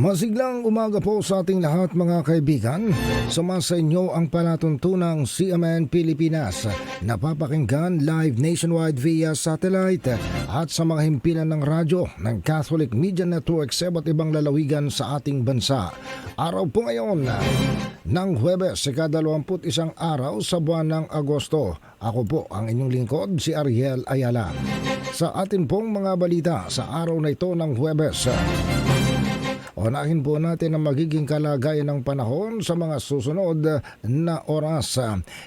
Masiglang umaga po sa ating lahat mga kaibigan. Sumasa inyo ang palatuntunang CMN Pilipinas. Napapakinggan live nationwide via satellite at sa mga himpilan ng radyo ng Catholic Media Network sa iba't ibang lalawigan sa ating bansa. Araw po ngayon ng Huwebes, ikadalawamput isang araw sa buwan ng Agosto. Ako po ang inyong lingkod, si Ariel Ayala. Sa atin pong mga balita sa araw na ito ng Huwebes, Unahin po natin ang magiging kalagayan ng panahon sa mga susunod na oras.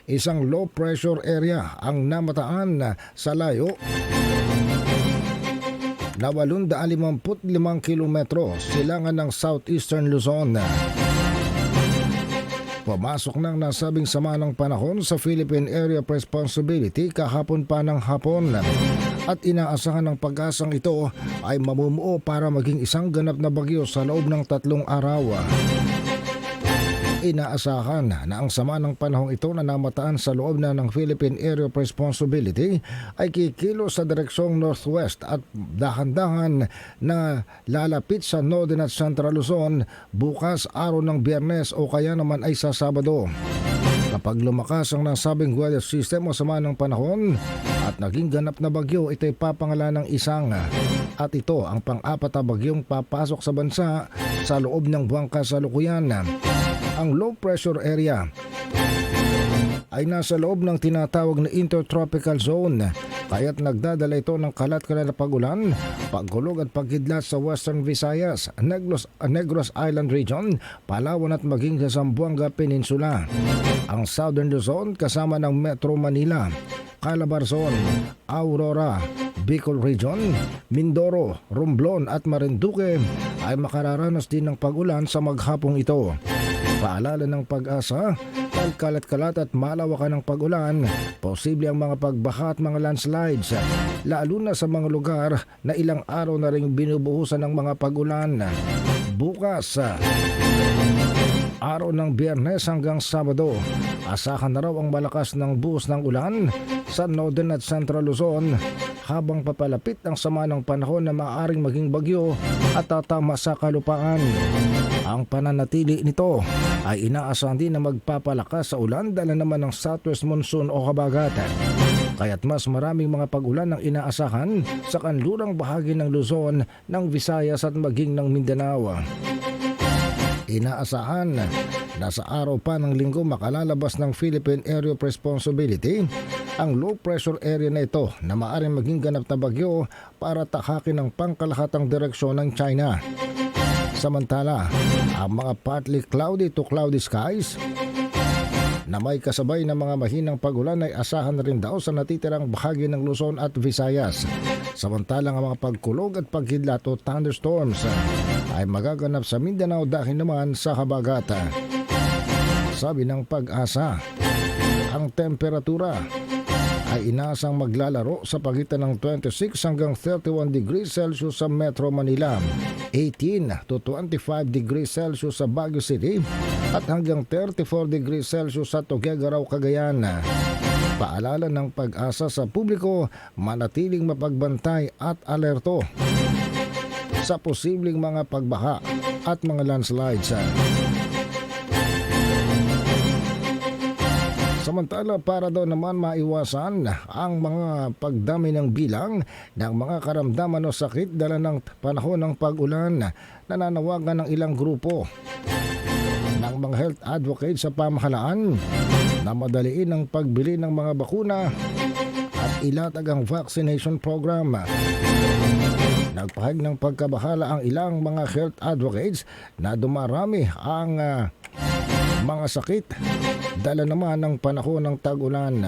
Isang low pressure area ang namataan sa layo na 855 kilometro silangan ng southeastern Luzon. Pumasok ng nasabing sama ng panahon sa Philippine Area of Responsibility kahapon pa ng hapon at inaasahan ng pag-asang ito ay mamumuo para maging isang ganap na bagyo sa loob ng tatlong araw. Inaasahan na ang sama ng panahong ito na namataan sa loob na ng Philippine Area of Responsibility ay kikilo sa direksyong northwest at dahan-dahan na lalapit sa Northern at Central Luzon bukas araw ng biyernes o kaya naman ay sa Sabado. Kapag lumakas ang nasabing weather system o sama ng panahon at naging ganap na bagyo, ito ay papangalan ng isang at ito ang pang-apat na bagyong papasok sa bansa sa loob ng buwang kasalukuyan. Ang low pressure area ay nasa loob ng tinatawag na intertropical zone kaya't nagdadala ito ng kalat-kalat na pagulan, pagkulog at pagkidlat sa Western Visayas, Negros, Negros Island Region, Palawan at maging sa Zamboanga Peninsula. Ang Southern Luzon kasama ng Metro Manila, Calabarzon, Aurora, Bicol Region, Mindoro, Romblon at Marinduque ay makararanas din ng pagulan sa maghapong ito. Paalala ng pag-asa, kalat-kalat at malawakan ng pag-ulan, posible ang mga pagbaha at mga landslides, lalo na sa mga lugar na ilang araw na rin binubuhusan ng mga pag-ulan. Bukas, araw ng biyernes hanggang Sabado, asahan na raw ang malakas ng buhos ng ulan sa Northern at Central Luzon habang papalapit ang sama ng panahon na maaaring maging bagyo at tatama sa kalupaan. Ang pananatili nito ay inaasahan din na magpapalakas sa ulan dala naman ng southwest monsoon o kabagatan. Kaya't mas maraming mga pag-ulan ang inaasahan sa kanlurang bahagi ng Luzon, ng Visayas at maging ng Mindanao. Inaasahan na sa araw pa ng linggo makalalabas ng Philippine Area of Responsibility ang low pressure area na ito na maaaring maging ganap na bagyo para takakin ang pangkalahatang direksyon ng China. Samantala, ang mga partly cloudy to cloudy skies na may kasabay ng mga mahinang pagulan ay asahan rin daw sa natitirang bahagi ng Luzon at Visayas. Samantalang ang mga pagkulog at paghidlat o thunderstorms ay magaganap sa Mindanao dahil naman sa habagata. Sabi ng pag-asa, ang temperatura ay inaasang maglalaro sa pagitan ng 26 hanggang 31 degrees Celsius sa Metro Manila, 18 to 25 degrees Celsius sa Baguio City at hanggang 34 degrees Celsius sa Tuguegarao, Cagayan. Paalala ng pag-asa sa publiko, manatiling mapagbantay at alerto sa posibleng mga pagbaha at mga landslides. Samantala para daw naman maiwasan ang mga pagdami ng bilang ng mga karamdaman o sakit dala ng panahon ng pag-ulan, nananawagan ng ilang grupo ng mga health advocates sa pamahalaan na madaliin ang pagbili ng mga bakuna at ilatag ang vaccination program. Nagpahag ng pagkabahala ang ilang mga health advocates na dumarami ang ah, mga sakit dala naman ng panahon ng tag-ulan.